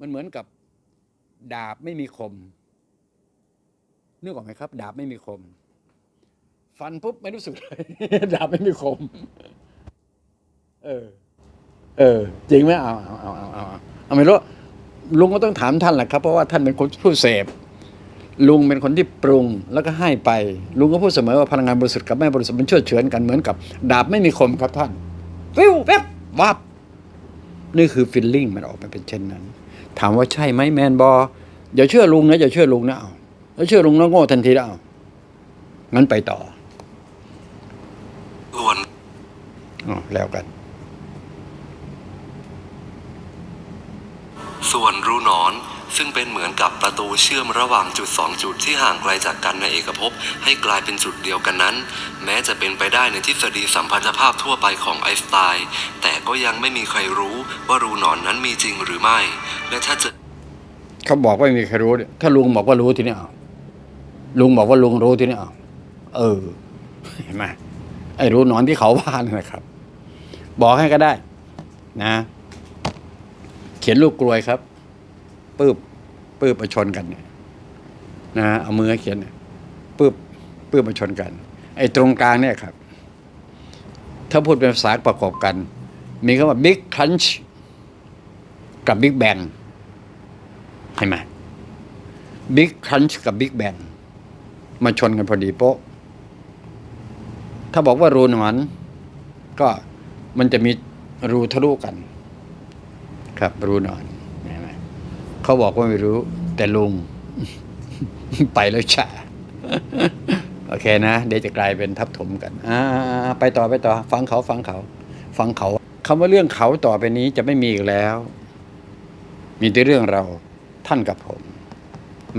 มันเหมือนกับดาบไม่มีคมนึกออกไหมครับ ดาบไม่มีคม ฟันปุ๊บไม่รู้สึกเลยดาบไม่มีคม เออ เออ จริงไหมเอาเอาเอาเอาเอาเอาไม่รู้ลุงก็ต้องถามท่านแหละครับ เพราะว่าท่านเป็นคนผู้เสพลุงเป็นคนที่ปรุงแล้วก็ให้ไป ลุงก็พูดเสมอว่าพลังงานบริสุทธิ์กับไม่บริสุทธิ์มันเชื่อเฉือนกันเหมือนกับ ดาบไม่มีคมครับท่านฟิวแวบวับ นี่คือฟิลลิ่งมันออกมาเป็นเช่นนั้น ถามว่าใช่ไหมแมนบออย่าเชื่อลุงนะอย่าเชื่อลุงนะเอาถ้าเชื่อลุงแล้วโง่ทันทีแล้วเอางั้นไปต่อส่วนอ๋อแล้วกัน ส่วนรูหนอน ซึ่งเป็นเหมือนกับประตูเชื่อมระหว่างจุดสองจุดที่ห่างไกลจากกันในเอกภพให้กลายเป็นจุดเดียวกันนั้น แม้จะเป็นไปได้ในทฤษฎีสัมพันธภาพทั่วไปของไอน์สไตน์แต่ก็ยังไม่มีใครรู้ว่ารูหนอนนั้นมีจริงหรือไม่ และถ้าจะเขาบอกว่าไม่มีใครรู้เนี่ยถ้าลุงบอกว่ารู้ทีนี้เอาลุงบอกว่าลุงรู้ทีนี้เอาเออเห็นไหมไอ้รู้หนอนที่เขาว่านั่นนะครับ บอกให้ก็ได้ นะ เขียนลูกกลวยครับ ปืบปืบมาชนกันเนี่ยนะเอามือเขียนเนี่ยปืบปืบมาชนกัน ไอ้ตรงกลางเนี่ยครับ ถ้าพูดเป็นภาษาประกอบกัน มีคำว่า big crunch กับ big bang เห็นไหมบิ๊กครันช์กับบิ๊กแบงมาชนกันพอดีโป๊ะ ถ้าบอกว่ารูหนอนก็มันจะมีรูทะลุกัน ครับรูหนอน เขาบอกว่าไม่รู้ แต่ลุง ไปแล้วช้าโอเคนะ เดี๋ยวจะกลายเป็นทับถมกัน อ่า ไปต่อไปต่อ ฟังเขาฟังเขา ฟังเขาคำว่าเรื่องเขาต่อไปนี้จะไม่มีอีกแล้ว มีแต่เรื่องเราท่านกับผม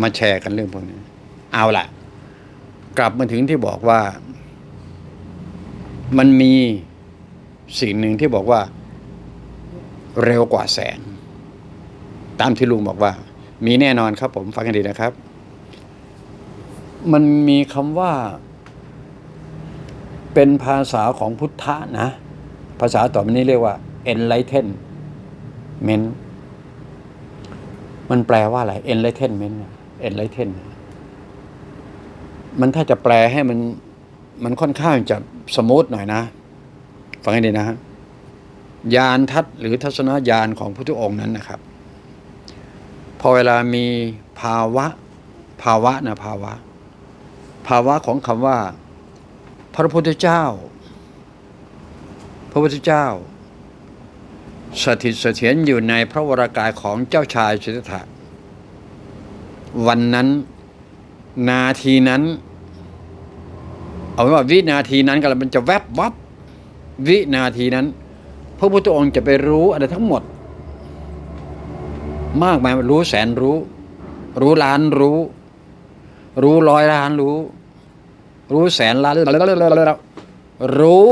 มาแชร์กันเรื่องพวกนี้ เอาล่ะ กลับมาถึงที่บอกว่า มันมีสิ่งหนึ่งที่บอกว่า เร็วกว่าแสง ตามที่ลุงบอกว่า มีแน่นอนครับ ผมฟังกันดีนะครับ มันมีคำว่า เป็นภาษาของพุทธะนะ ภาษาต่อไปนี้เรียกว่า enlightenment มันแปลว่าอะไร enlightenment enlighten น่ะมันถ้าจะแปลให้มัน มันค่อนข้างจะสมูทหน่อยนะ ฟังให้ดีนะฮะยานทัศหรือทัศนญาณของพระพุทธองค์นั้นนะครับ พอเวลามีภาวะ ภาวะนะภาวะ ภาวะของคำว่า พระพุทธเจ้า พระพุทธเจ้า สถิตเสถียรอยู่ในพระวรากายของเจ้าชายสิทธัตถะวันนั้นนาทีนั้น เอาไว้ว่าวินาทีนั้นกันมันจะแวบวับ วินาทีนั้น พระพุทธองค์จะไปรู้อะไรทั้งหมด มากมายรู้แสนรู้ รู้ล้านรู้ รู้ร้อยล้านรู้ รู้แสนล้านรู้